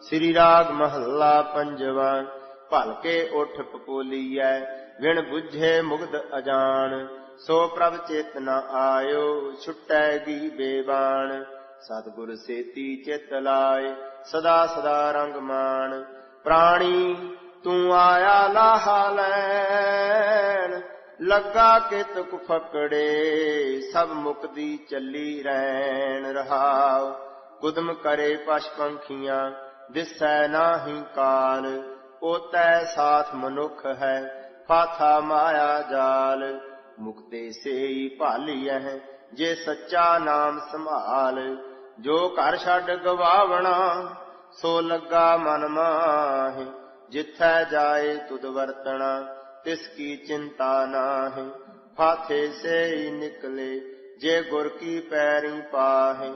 ਸ੍ਰੀ ਰਾਗ ਮਹੱਲਾ ਪੰਜਵਾ ਭਲਕੇ ਉਠ ਪਪੋਲੀਐ ਵਿਣ 부ਝੇ ਮੁਗਦ ਅਜਾਨ ਸੋ ਪ੍ਰਭ ਚੇਤਨਾ ਆਇਓ ਛੁਟੈਗੀ ਬੇਬਾਨ ਸਤਿਗੁਰ ਸੇਤੀ ਚਿਤ ਲਾਏ, ਸਦਾ ਸਦਾ ਰੰਗ ਮਾਨ ਪ੍ਰਾਣੀ, ਤੂੰ ਆਇਆ ਲਾਹਾ ਲੈਣ, ਲੱਗਾ ਕਿ ਤੁਕ ਫਕੜੇ, ਸਭ ਮੁਕਦੀ ਚੱਲੀ ਰਹਿਣ ਰਹਾਉ। ਕੁਦਮ ਕਰੇ ਪਸ਼ ਪੰਖੀਆਂ ਦਿਸੈ ਨਾਹੀ ਕਾਲ, ਓਤੈ ਸਾਥ ਮਨੁੱਖ ਹੈ ਫਾਥਾ ਮਾਇਆ ਜਾਲ। ਮੁਕਤੇ ਸੇਈ ਭਾਲੀਐ, ਜੇ ਸੱਚਾ ਨਾਮ ਸੰਭਾਲ। ਜੋ ਘਰ ਛੱਡ ਗਵਾਵਣਾ, ਸੋ ਲੱਗਾ ਮਨ ਮਾਹਿ। ਜਿੱਥੈ ਜਾਏ ਤੁਧ ਵਰਤਣਾ, ਤਿਸ ਕੀ ਚਿੰਤਾ ਨਾਹਿ। ਫਾਥੇ ਸੇ ਨਿਕਲੇ, ਜੇ ਗੁਰ ਕੀ ਪੈਰੀ ਪਾਹੇ।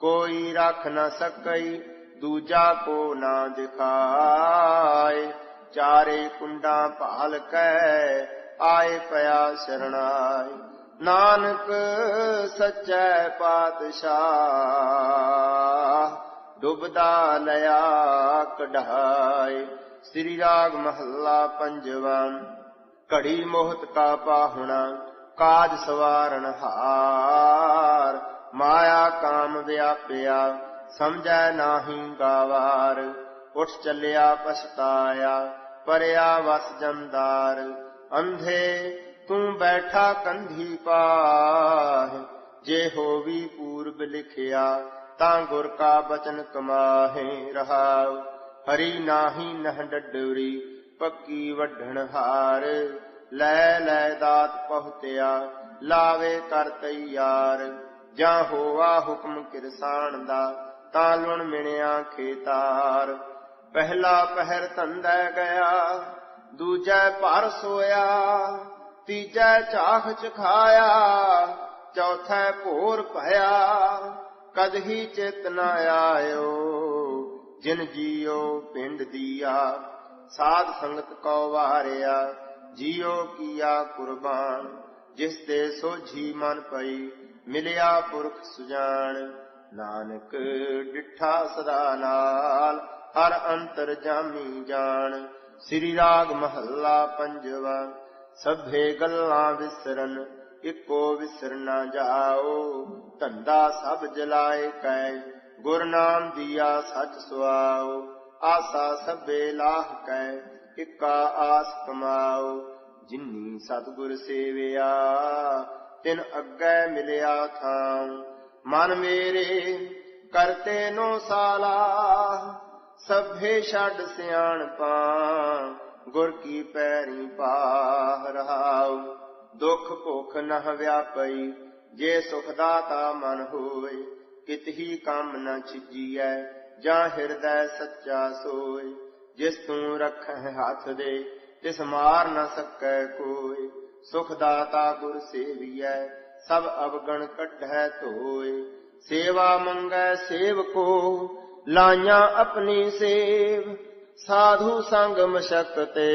ਕੋਈ ਰੱਖ ਨਾ ਸਕਈ ਦੂਜਾ ਕੋ ਨਾ ਦਿਖਾਏ, ਚਾਰੇ ਕੁੰਡਾਂ ਭਾਲ ਕੈ, ਆਏ ਪਿਆ ਸ਼ਰਣਾਈ ਨਾਨਕ ਸੱਚੈ ਪਾਤਸ਼ਾਹ, ਡੁਬਦਾ ਲਿਆ ਕਢਾਏ। ਸ੍ਰੀ ਰਾਗ ਮਹੱਲਾ ਪੰਜਵਾ, ਘੜੀ ਮੋਹਤ ਕਾ ਪਾਹੁਣਾ, ਕਾਜ ਸਵਾਰਨ ਹਾਰ। ਮਾਇਆ ਕਾਮ ਵਿਆਪਿਆ ਸਮਝੈ ਨਾਹੀ ਗਾਵਾਰ, ਉੱਠ ਚੱਲਿਆ ਪਛਤਾਇਆ, ਪਰਿਆ ਵਸ ਜੰਦਾਰ। ਅੰਧੇ, ਤੂੰ ਬੈਠਾ ਕੰਧੀ ਪਾਹ, ਜੇ ਹੋਵੀ ਪੂਰਬ ਲਿਖਿਆ, ਤਾਂ ਗੁਰ ਕਾ ਬਚਨ ਕਮਾਹੇ ਰਹਾਉ। ਹਰੀ ਨਾਹੀ ਨਹ ਡਡੂਰੀ, ਪੱਕੀ ਵੱਢਣ ਹਾਰ। ਲੈ ਲੈ ਦਾਤ ਪਹੁਤਿਆ, ਲਾਵੇ ਕਰ ਤਈਆਰ ਜਾਂ ਹੋਆ ਹੁਕਮ ਕਿਰਸਾਨ ਦਾ ਤਾਂ ਲੁਣ ਮਿਣਿਆ ਖੇਤਾਰ। ਪਹਿਲਾ ਪਹਿਰ ਧੰਦਾ ਗਿਆ, ਦੂਜਾ ਭਰ ਸੋਇਆ, ਤੀਜੈ ਚਾਖ ਚਖਾਇਆ ਚੌਥਾ ਭੋਰ ਭਇਆ। ਕਦਹੀ ਚਿਤ ਨ ਆਇਓ, ਜਿਨ ਜੀਓ ਪਿੰਡ ਦੀਆ। ਸਾਧ ਸੰਗਤ ਕੋ ਵਾਰਿਆ, ਜੀਓ ਕੀਆ ਕੁਰਬਾਨ। ਜਿਸ ਦੇ ਸੋਝੀ ਮਨ ਪਈ, ਮਿਲਿਆ ਪੁਰਖ ਸੁਜਾਨ। ਨਾਨਕ ਡਿਠਾ ਸਦਾ ਨਾਲ, ਹਰ ਅੰਤਰ ਜਾਮੀ ਜਾਣ। ਸ੍ਰੀ ਰਾਗ ਮਹੱਲਾ ਪੰਜਵਾ, ਸਭੇ ਗੱਲਾਂ ਵਿਸਰਨ, ਇਕੋ ਵਿਸਰ ਨਾ ਜਾਓ। ਧੰਦਾ ਸਭ ਜਲਾਏ ਕੈ, ਗੁਰ ਨਾਮ ਦੀਆ ਸਚ ਸੁਆਓ। ਆਸਾ ਸਭੇ ਲਾਹ ਕੈ, ਇੱਕਾ ਆਸ ਕਮਾਓ। ਜਿਨੀ ਸਤਗੁਰ ਸੇਵਿਆ, ਤਿਨ ਅੱਗੇ ਮਿਲਿਆ ਥਾਂ ਮਨ ਮੇਰੇ ਕਰਤੇ ਨੋ ਸਾਲਾ, ਸਭੇ ਛੱਡ ਸਿਆਣਪਾ ਗੁਰ ਕੀ ਪੈਰੀ ਪਾਹ ਰਹਾਉ। ਦੁਖ ਭੁਖ ਨਹ ਵਿਆਪਈ, ਜੇ ਸੁਖ ਦਾਤਾ ਮਨ ਹੋਏ ਕਿਤਹੀ ਕੰਮ ਨ ਛਿਜੀਐ, ਜਾਂ ਹਿਰਦੈ ਸੱਚਾ ਸੋਏ। ਜਿਸ ਤੂੰ ਰੱਖੈ ਹੱਥ ਦੇ, ਤਿਸ ਮਾਰ ਨ ਸਕੈ ਕੋਈ ਸੁਖ ਦਾਤਾ ਗੁਰ ਸੇਵੀਐ ਸਭ ਅਵਗਣ ਕੱਢੈ ਧੋਏ। ਸੇਵਾ ਮੰਗੈ ਸੇਵਕੋ, ਲਾਈਆਂ ਆਪਣੀ ਸੇਵ। ਸਾਧੂ ਸੰਗ ਮਸ਼ਕਤੇ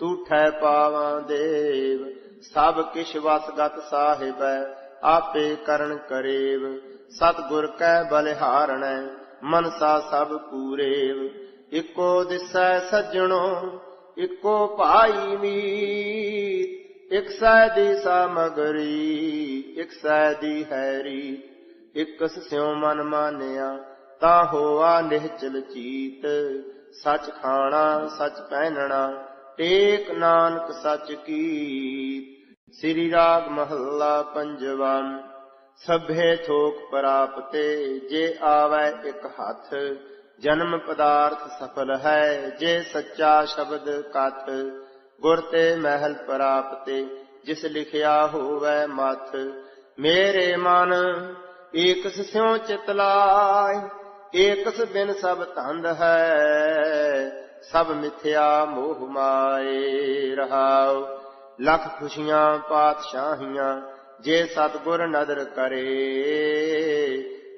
ਤੂਠੈ ਪਾਵਾਂ ਦੇਵ। ਸਭ ਕਿਛ ਵਸਗਤ ਸਾਹਿਬੈ, ਆਪੇ ਕਰਨ ਕਰੇਵ। ਸਤਗੁਰ ਕੈ ਬਲਿਹਾਰਣੈ ਮਨਸਾ ਸਭ ਪੂਰੇਵ। ਇਕੋ ਦਿਸੈ ਸੱਜਣੋ, ਇਕੋ ਭਾਈ ਮੀਤ। ਇਕ ਸੈ ਦੀ ਸਾਮਗਰੀ, ਇਕ ਸੈ ਦੀ ਹੈਰੀ, ਇਕਸ ਸਿਉ ਮਨ ਮਾਨਿਆ, ਤਾਂ ਹੋਆ ਨਿਹਚਲ ਚੀਤ। ਸਚ ਖਾਣਾ, ਸਚ ਪਹਿਨਣਾ, ਟੇਕ ਨਾਨਕ ਸਚ ਕੀ ਸ੍ਰੀ ਰਾਗ ਮਹੱਲਾ ਪੰਜਵਾ, ਸਭੇ ਥੋਕ ਪ੍ਰਾਪਤੇ, ਜੇ ਆਵੈ ਇੱਕ ਹੱਥ, ਜਨਮ ਪਦਾਰਥ ਸਫਲ ਹੈ, ਜੇ ਸੱਚਾ ਸ਼ਬਦ ਕਥ ਗੁਰ ਤੇ ਮਹਿਲ ਪ੍ਰਾਪਤੇ, ਜਿਸ ਲਿਖਿਆ ਹੋਵੇ ਮਥ। ਮੇਰੇ ਮਨ ਏਕਸ ਸਿਉ ਚਿਤ ਲਾਇ, ਏਕਸ ਬਿਨ ਸਭ ਧੰਦ ਹੈ। ਸਭ ਮਿਥਿਆ ਮੋਹ ਮਾਏ ਰਹਾਉ। ਲੱਖ ਖੁਸ਼ੀਆਂ ਪਾਤਸ਼ਾਹੀਆਂ, ਜੇ ਸਤਗੁਰ ਨਦਰ ਕਰੇ।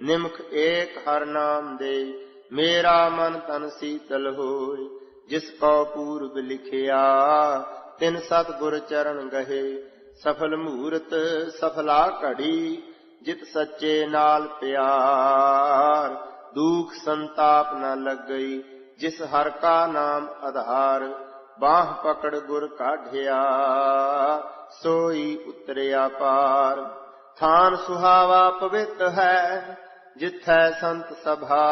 ਨਿਮਖ ਏਕ ਹਰ ਨਾਮ ਦੇ, ਮੇਰਾ ਮਨ ਤਨ ਸੀਤਲ ਹੋਏ। ਜਿਸ ਕੋ ਪੂਰਬ ਲਿਖਿਆ, ਤਿਨ ਸਤਗੁਰ ਚਰਨ ਗਏ ਸਫਲ ਮੂਰਤ ਸਫਲਾ ਘੜੀ, ਜਿਤ ਸੱਚੇ ਨਾਲ ਪਿਆਰ। ਦੁਖ ਸੰਤਾਪ ਨ ਲੱਗਈ, ਜਿਸ ਹਰ ਕਾ ਨਾਮ ਆਧਾਰ, ਬਾਹ ਪਕੜ ਗੁਰ ਕਾਢਿਆ, ਸੋਈ ਉਤਰਿਆ ਪਾਰ। ਥਾਨ ਸੁਹਾਵਾ ਪਵਿੱਤ ਹੈ, ਜਿੱਥੈ ਸੰਤ ਸਭਾ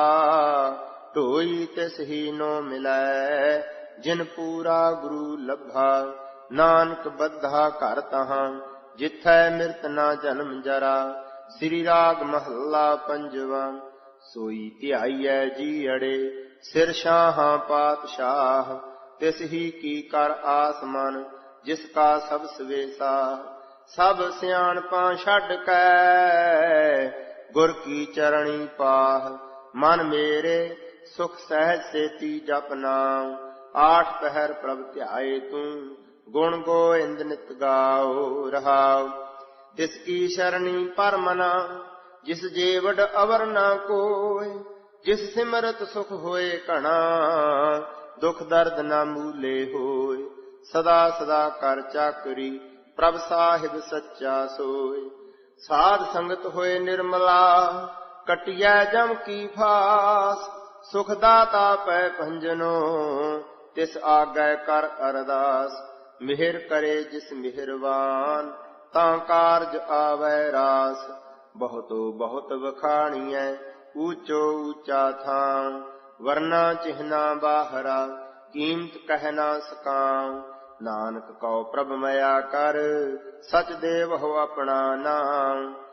ਢੋਈ ਤਿਸ ਹੀ ਨੋ ਮਿਲੈ, ਜਿਨ ਪੂਰਾ ਗੁਰੂ ਲਭਾ। ਨਾਨਕ ਬੱਧਾ ਘਰ ਤਹਾਂ, ਜਿੱਥੈ ਮਿਰਤ ਨਾ ਜਨਮ ਜਰਾ। ਸ੍ਰੀ ਰਾਗ ਮਹੱਲਾ ਪੰਜਵਾਂ, ਸੋਈ ਧਿਆਈਐ ਜੀ ਅੜੇ, ਸਿਰ ਸ਼ਾਹਾਂ ਪਾਤਸ਼ਾਹ। ਤਿਸ ਹੀ ਕੀ ਕਰ ਆਸਮਨ, ਜਿਸ ਕਾ ਸਭ ਸਵੇਸਾ। ਸਭ ਸਿਆਣਪਾਂ ਛੱਡ ਕੈ, ਗੁਰ ਕੀ ਚਰਣੀ ਪਾਹ। ਮਨ ਮੇਰੇ ਸੁਖ ਸਹਿਜ ਸੇਤੀ ਜਪ ਨਾਮ ਆਠ ਪਹਿਰ ਪ੍ਰਭ ਧਿਆਏ ਤੂੰ, ਗੁਣ ਗੋਇੰਦ ਨਿਤ ਗਾਓ ਰਹਾਉ। ਤਿਸ ਕੀ ਸ਼ਰਣੀ ਪਰਮਨਾ ਜਿਸ ਜੀਵੜ ਅਵਰ ਨਾ ਕੋਇ, ਜਿਸ ਸਿਮਰਤ ਸੁਖ ਹੋਏ ਘਣਾ, ਦੁਖ ਦਰਦ ਨਾ ਮੂਲੇ ਹੋਏ ਸਦਾ ਸਦਾ ਕਰ ਚਾਕਰੀ, ਪ੍ਰਭ ਸਾਹਿਬ ਸੱਚਾ ਸੋਏ ਸਾਧ ਸੰਗਤ ਹੋਏ ਨਿਰਮਲਾ ਕਟਿਆ ਜਮ ਕੀ ਫਾਸ ਸੁਖ ਦਾਤਾ ਪੈ ਭੰਜਨੋ, ਤਿਸ ਆਗੈ ਕਰ ਅਰਦਾਸ। ਮਿਹਰ ਕਰੇ ਜਿਸ ਮਿਹਰਵਾਨ, ਤਾਂ ਕਾਰਜ ਆਵੈ ਰਾਸ। ਬਹੁਤੋ ਬਹੁਤ ਵਖਾਣੀਐ, ਊਚੋ ਊਚਾ ਥਾਂ। ਵਰਨਾ ਚਿਹਨਾ ਬਾਹਰਾ, ਕੀਮਤ ਕਹਿ ਨਾ ਨਾਨਕ ਕਉ ਪ੍ਰਭ ਮਇਆ ਕਰ ਸਚ ਦੇਵ ਹੋ ਆਪਣਾ ਨਾਮ।